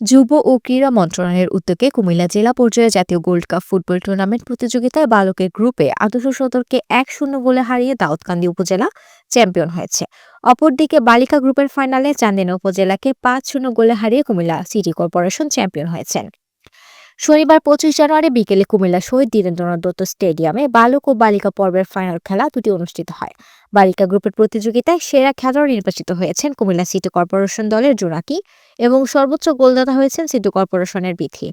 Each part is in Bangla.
যুব ও ক্রীড়া মন্ত্রণালয়ের উদ্যোগে কুমিল্লা জেলা পর্যায়ে জাতীয় গোল্ড কাপ ফুটবল টুর্নামেন্ট প্রতিযোগিতায় বালকের গ্রুপে আদর্শ সদরকে এক শূন্য গোলে হারিয়ে দাউদকান্দি উপজেলা চ্যাম্পিয়ন হয়েছে। অপরদিকে বালিকা গ্রুপের ফাইনালে চান্দিনা উপজেলাকে পাঁচ শূন্য গোলে হারিয়ে কুমিল্লা সিটি কর্পোরেশন চ্যাম্পিয়ন হয়েছেন। শনিবার পঁচিশ জানুয়ারি বিকেলে কুমিল্লা শহীদ দীরেন্দ্রনাথ দত্ত স্টেডিয়ামে বালক ও বালিকা পর্বের ফাইনাল খেলা দুটি অনুষ্ঠিত হয়। বালিকা গ্রুপের প্রতিযোগিতায় সেরা খেলোয়াড় নির্বাচিত হয়েছেন কুমিল্লা সিটি কর্পোরেশন দলের জোনাকি এবং সর্বোচ্চ গোলদাতা হয়েছেন সিটি কর্পোরেশনের বিথি।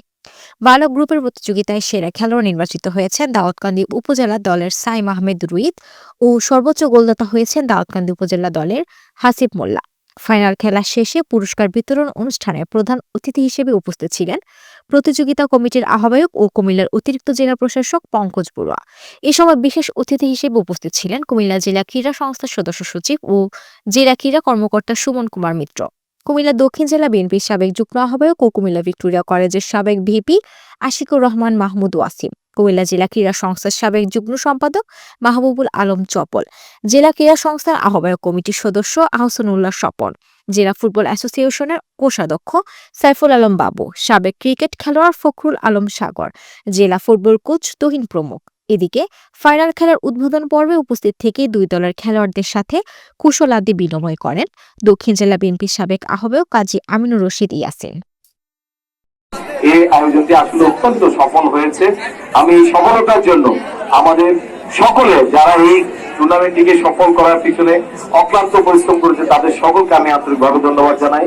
বালক গ্রুপের প্রতিযোগিতায় সেরা খেলোয়াড় নির্বাচিত হয়েছেন দাউদকান্দি উপজেলা দলের সাইম আহমেদ রুইদ ও সর্বোচ্চ গোলদাতা হয়েছেন দাউদকান্দি উপজেলা দলের হাসিব মোল্লা। ফাইনাল খেলা শেষে পুরস্কার বিতরণ অনুষ্ঠানে প্রধান অতিথি হিসেবে উপস্থিত ছিলেন প্রতিযোগিতা কমিটির আহ্বায়ক ও কুমিল্লার অতিরিক্ত জেলা প্রশাসক পঙ্কজ বড়ুয়া। এ সময় বিশেষ অতিথি হিসেবে উপস্থিত ছিলেন কুমিল্লা জেলা ক্রীড়া সংস্থার সদস্য সচিব ও জেলা ক্রীড়া কর্মকর্তা সুমন কুমার মিত্র। কুমিল্লা দক্ষিণ জেলা বিএনপির সাবেক যুগ্ম আহ্বায়ক ও কুমিল্লা ভিক্টোরিয়া কলেজের সাবেক ভিপি আশিকুর রহমান মাহমুদ ওয়াসিম, কুমিল্লা জেলা ক্রীড়া সংস্থার সাবেক যুগ্ম সম্পাদক মাহবুবুল আলম চপল, জেলা ক্রীড়া সংস্থার আহ্বায়ক কমিটির সদস্য আহসানুল্লাহ স্বপন, জেলা ফুটবল অ্যাসোসিয়েশনের কোষাধ্যক্ষ সাইফুল আলম বাবু, সাবেক ক্রিকেট খেলোয়াড় ফখরুল আলম সাগর, জেলা ফুটবল কোচ তহিন প্রমুখ। এদিকে ফাইনাল খেলার উদ্বোধন পর্বে উপস্থিত থেকে দুই দলের খেলোয়াড়দের সাথে কুশলাদি বিনিময় করেন দক্ষিণ জেলা বিএনপির সাবেক আহ্বায়ক কাজী আমিনুর রশিদ ইয়াসিন। এই আয়োজনটি আসলে অত্যন্ত সফল হয়েছে। আমি এই সফলতার জন্য আমাদের সকলে যারা এই টুর্নামেন্টটিকে সফল করার পিছনে অক্লান্ত পরিশ্রম করেছে, তাদের সকলকে আমি আন্তরিকভাবে ধন্যবাদ জানাই।